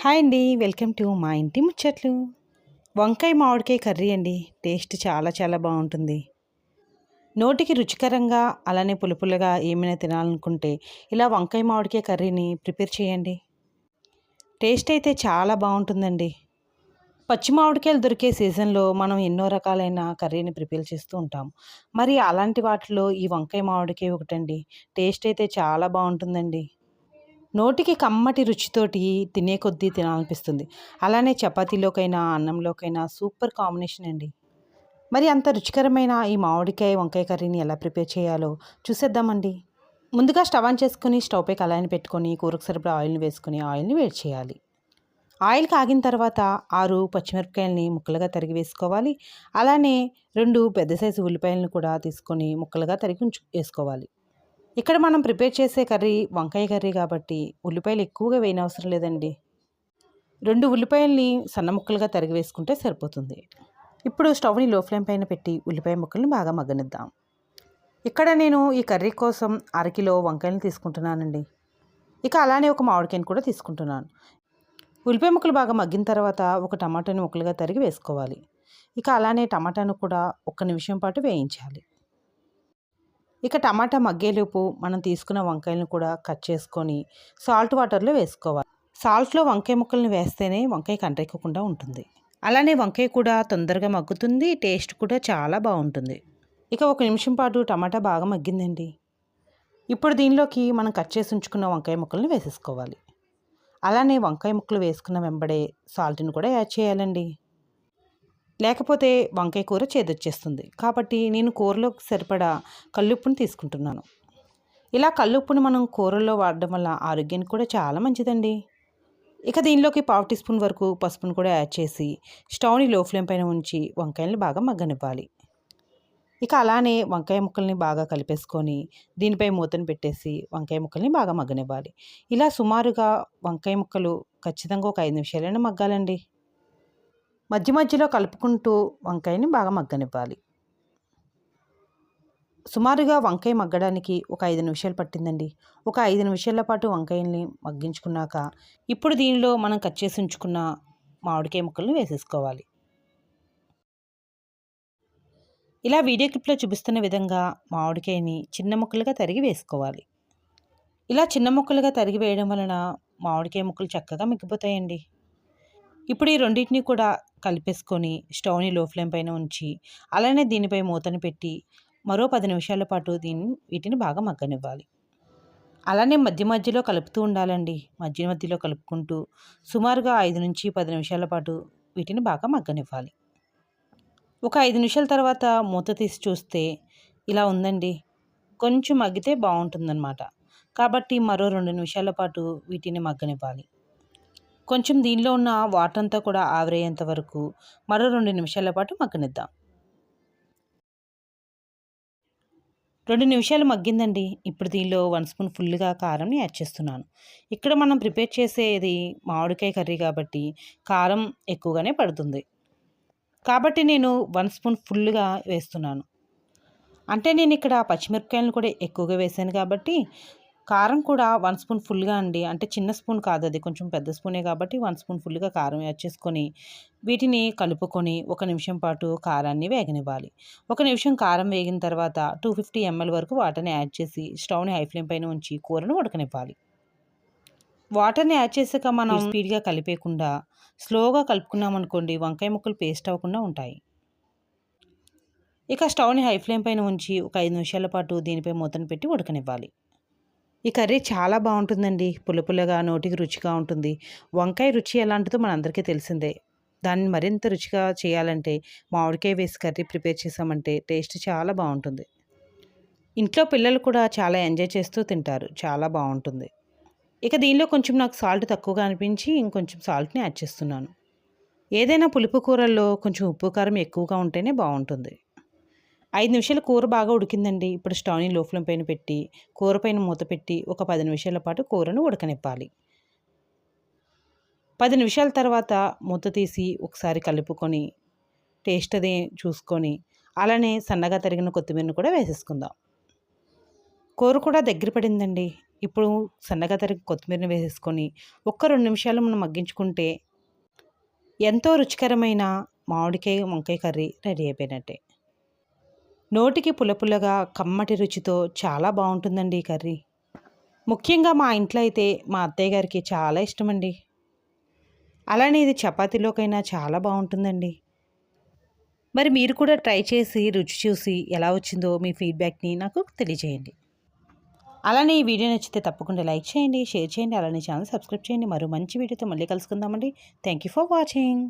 Hi అండి welcome to మా ఇంటి ముచ్చట్లు. వంకాయ మామిడికాయ కర్రీ అండి టేస్ట్ చాలా చాలా బాగుంటుంది. నోటికి రుచికరంగా అలానే పులుపులుగా ఏమైనా తినాలనుకుంటే ఇలా వంకాయ మామిడికాయ కర్రీని ప్రిపేర్ చేయండి. టేస్ట్ అయితే చాలా బాగుంటుందండి. పచ్చి మామిడికాయలు దొరికే సీజన్లో మనం ఎన్నో రకాలైన కర్రీని ప్రిపేర్ చేస్తూ ఉంటాం. మరి అలాంటి వాటిలో ఈ వంకాయ మామిడికాయ ఒకటండి టేస్ట్ అయితే చాలా బాగుంటుందండి. నోటికి కమ్మటి రుచితోటి తినే కొద్దీ తినాలనిపిస్తుంది. అలానే చపాతీలోకైనా అన్నంలోకైనా సూపర్ కాంబినేషన్ అండి. మరి అంత రుచికరమైన ఈ మామిడికాయ వంకాయ కర్రీని ఎలా ప్రిపేర్ చేయాలో చూసేద్దామండి. ముందుగా స్టవ్ ఆన్ చేసుకుని స్టవ్ పై కళాయిని పెట్టుకొని కూరకు సరిపడా ఆయిల్ని వేసుకుని ఆయిల్ని వేడి చేయాలి. ఆయిల్ కాగిన తర్వాత ఆరు పచ్చిమిరపకాయలని ముక్కలుగా తరిగి వేసుకోవాలి. అలానే రెండు పెద్ద సైజు ఉల్లిపాయలను కూడా తీసుకొని ముక్కలుగా తరిగి ఉంచు వేసుకోవాలి. ఇక్కడ మనం ప్రిపేర్ చేసే కర్రీ వంకాయ కర్రీ కాబట్టి ఉల్లిపాయలు ఎక్కువగా వేయనవసరం లేదండి. రెండు ఉల్లిపాయల్ని సన్న ముక్కలుగా తరిగి వేసుకుంటే సరిపోతుంది. ఇప్పుడు స్టవ్ని లో ఫ్లేమ్ పైన పెట్టి ఉల్లిపాయ ముక్కల్ని బాగా మగ్గనిద్దాం. ఇక్కడ నేను ఈ కర్రీ కోసం అరకిలో వంకాయలు తీసుకుంటున్నానండి. ఇక అలానే ఒక మామిడికాయని కూడా తీసుకుంటున్నాను. ఉల్లిపాయ ముక్కలు బాగా మగ్గిన తర్వాత ఒక టమాటాని ముక్కలుగా తరిగి వేసుకోవాలి. ఇక అలానే టమాటాను కూడా ఒక్క నిమిషం పాటు వేయించాలి. ఇక టమాటా మగ్గేలోపు మనం తీసుకున్న వంకాయలను కూడా కట్ చేసుకొని సాల్ట్ వాటర్లో వేసుకోవాలి. సాల్ట్లో వంకాయ ముక్కల్ని వేస్తేనే వంకాయ కంటెక్కకుండా ఉంటుంది. అలానే వంకాయ కూడా తొందరగా మగ్గుతుంది టేస్ట్ కూడా చాలా బాగుంటుంది. ఇక ఒక నిమిషం పాటు టమాటా బాగా మగ్గిందండి. ఇప్పుడు దీనిలోకి మనం కట్ చేసి ఉంచుకున్న వంకాయ ముక్కల్ని వేసేసుకోవాలి. అలానే వంకాయ ముక్కలు వేసుకున్న వెంబడే సాల్ట్ని కూడా యాడ్ చేయాలండి. లేకపోతే వంకాయ కూర చేదొచ్చేస్తుంది. కాబట్టి నేను కూరలో సరిపడా కల్లుప్పుని తీసుకుంటున్నాను. ఇలా కల్లుప్పుని మనం కూరల్లో వాడడం వల్ల ఆరోగ్యానికి కూడా చాలా మంచిదండి. ఇక దీనిలోకి పావు టీ స్పూన్ వరకు పసుపును కూడా యాడ్ చేసి స్టవ్ని లో ఫ్లేమ్ పైన ఉంచి వంకాయల్ని బాగా మగ్గనివ్వాలి. ఇక అలానే వంకాయ ముక్కల్ని బాగా కలిపేసుకొని దీనిపై మూతను పెట్టేసి వంకాయ ముక్కల్ని బాగా మగ్గనివ్వాలి. ఇలా సుమారుగా వంకాయ ముక్కలు ఖచ్చితంగా ఒక ఐదు నిమిషాలైనా మగ్గాలండి. మధ్య మధ్యలో కలుపుకుంటూ వంకాయని బాగా మగ్గనివ్వాలి. సుమారుగా వంకాయ మగ్గడానికి ఒక ఐదు నిమిషాలు పట్టిందండి. ఒక ఐదు నిమిషాల పాటు వంకాయల్ని మగ్గించుకున్నాక ఇప్పుడు దీనిలో మనం కట్ చేసి ఉంచుకున్న మామిడికాయ ముక్కల్ని వేసేసుకోవాలి. ఇలా వీడియో క్లిప్లో చూపిస్తున్న విధంగా మామిడికాయని చిన్న ముక్కలుగా తరిగి వేసుకోవాలి. ఇలా చిన్న ముక్కలుగా తరిగి వేయడం వలన మామిడికాయ ముక్కలు చక్కగా మిగిపోతాయండి ఇప్పుడు ఈ రెండింటిని కూడా కలిపేసుకొని స్టవ్ని లో ఫ్లేమ్ పైన ఉంచి అలానే దీనిపై మూతను పెట్టి మరో పది నిమిషాల పాటు దీన్ని వీటిని బాగా మగ్గనివ్వాలి. అలానే మధ్య మధ్యలో కలుపుతూ ఉండాలండి. మధ్య మధ్యలో కలుపుకుంటూ సుమారుగా ఐదు నుంచి పది నిమిషాల పాటు వీటిని బాగా మగ్గనివ్వాలి. ఒక ఐదు నిమిషాల తర్వాత మూత తీసి చూస్తే ఇలా ఉందండి. కొంచెం మగ్గితే బాగుంటుందన్నమాట. కాబట్టి మరో రెండు నిమిషాల పాటు వీటిని మగ్గనివ్వాలి. కొంచెం దీనిలో ఉన్న వాటర్ అంతా కూడా ఆవిరయ్యేంత వరకు మరో రెండు నిమిషాల పాటు మగ్గనిద్దాం. రెండు నిమిషాలు మగ్గిందండి. ఇప్పుడు దీనిలో వన్ స్పూన్ ఫుల్గా కారంని యాడ్ చేస్తున్నాను. ఇక్కడ మనం ప్రిపేర్ చేసేది మామిడికాయ కర్రీ కాబట్టి కారం ఎక్కువగానే పడుతుంది. కాబట్టి నేను వన్ స్పూన్ ఫుల్గా వేస్తున్నాను. అంటే నేను ఇక్కడ పచ్చిమిరపకాయలను కూడా ఎక్కువగా వేసాను కాబట్టి కారం కూడా వన్ స్పూన్ ఫుల్గా అండి. అంటే చిన్న స్పూన్ కాదు అది. కొంచెం పెద్ద స్పూనే కాబట్టి వన్ స్పూన్ ఫుల్గా కారం యాడ్ చేసుకొని వీటిని కలుపుకొని ఒక నిమిషం పాటు కారాన్ని వేగనివ్వాలి. ఒక నిమిషం కారం వేగిన తర్వాత టూ ఫిఫ్టీ ఎంఎల్ వరకు వాటర్ని యాడ్ చేసి స్టవ్ని హై ఫ్లేమ్ పైన ఉంచి కూరను ఉడకనివ్వాలి. వాటర్ని యాడ్ చేసాక మనం స్పీడ్గా కలిపేయకుండా స్లోగా కలుపుకున్నాం అనుకోండి వంకాయ ముక్కలు పేస్ట్ అవ్వకుండా ఉంటాయి. ఇక స్టవ్ని హై ఫ్లేమ్ పైన ఉంచి ఒక ఐదు నిమిషాల పాటు దీనిపై మూతను పెట్టి ఉడకనివ్వాలి. ఈ కర్రీ చాలా బాగుంటుందండి. పులుపులుగా నోటికి రుచిగా ఉంటుంది. వంకాయ రుచి ఎలాంటిదో మనందరికీ తెలిసిందే. దాన్ని మరింత రుచిగా చేయాలంటే మామిడికాయ వేసి కర్రీ ప్రిపేర్ చేసామంటే టేస్ట్ చాలా బాగుంటుంది. ఇంట్లో పిల్లలు కూడా చాలా ఎంజాయ్ చేస్తూ తింటారు. చాలా బాగుంటుంది. ఇక దీనిలో కొంచెం నాకు సాల్ట్ తక్కువగా అనిపించి ఇంకొంచెం సాల్ట్ని యాడ్ చేస్తున్నాను. ఏదైనా పులుపు కూరల్లో కొంచెం ఉప్పు కారం ఎక్కువగా ఉంటేనే బాగుంటుంది. ఐదు నిమిషాలు కూర బాగా ఉడికిందండి. ఇప్పుడు స్టవ్ని లో ఫ్లేమ్ పైన పెట్టి కూర పైన మూత పెట్టి ఒక పది నిమిషాల పాటు కూరను ఉడకనిప్పాలి పది నిమిషాల తర్వాత మూత తీసి ఒకసారి కలుపుకొని టేస్ట్ అది చూసుకొని అలానే సన్నగా తరిగిన కొత్తిమీరను కూడా వేసేసుకుందాం. కూర కూడా దగ్గర పడిందండి. ఇప్పుడు సన్నగా తరిగి కొత్తిమీరని వేసేసుకొని ఒక్క రెండు నిమిషాలు మనం మగ్గించుకుంటే ఎంతో రుచికరమైన మామిడికాయ వంకాయ కర్రీ రెడీ అయిపోయినట్టే. నోటికి పులపులగా కమ్మటి రుచితో చాలా బాగుంటుందండి ఈ కర్రీ. ముఖ్యంగా మా ఇంట్లో అయితే మా అత్తయ్య గారికి చాలా ఇష్టమండి. అలానే ఇది చపాతీలోకైనా చాలా బాగుంటుందండి. మరి మీరు కూడా ట్రై చేసి రుచి చూసి ఎలా వచ్చిందో మీ ఫీడ్బ్యాక్ని నాకు తెలియజేయండి. అలానే ఈ వీడియో నచ్చితే తప్పకుండా లైక్ చేయండి షేర్ చేయండి అలానే ఛానల్ సబ్స్క్రైబ్ చేయండి. మరో మంచి వీడియోతో మళ్ళీ కలుసుకుందామండి. Thank you for watching.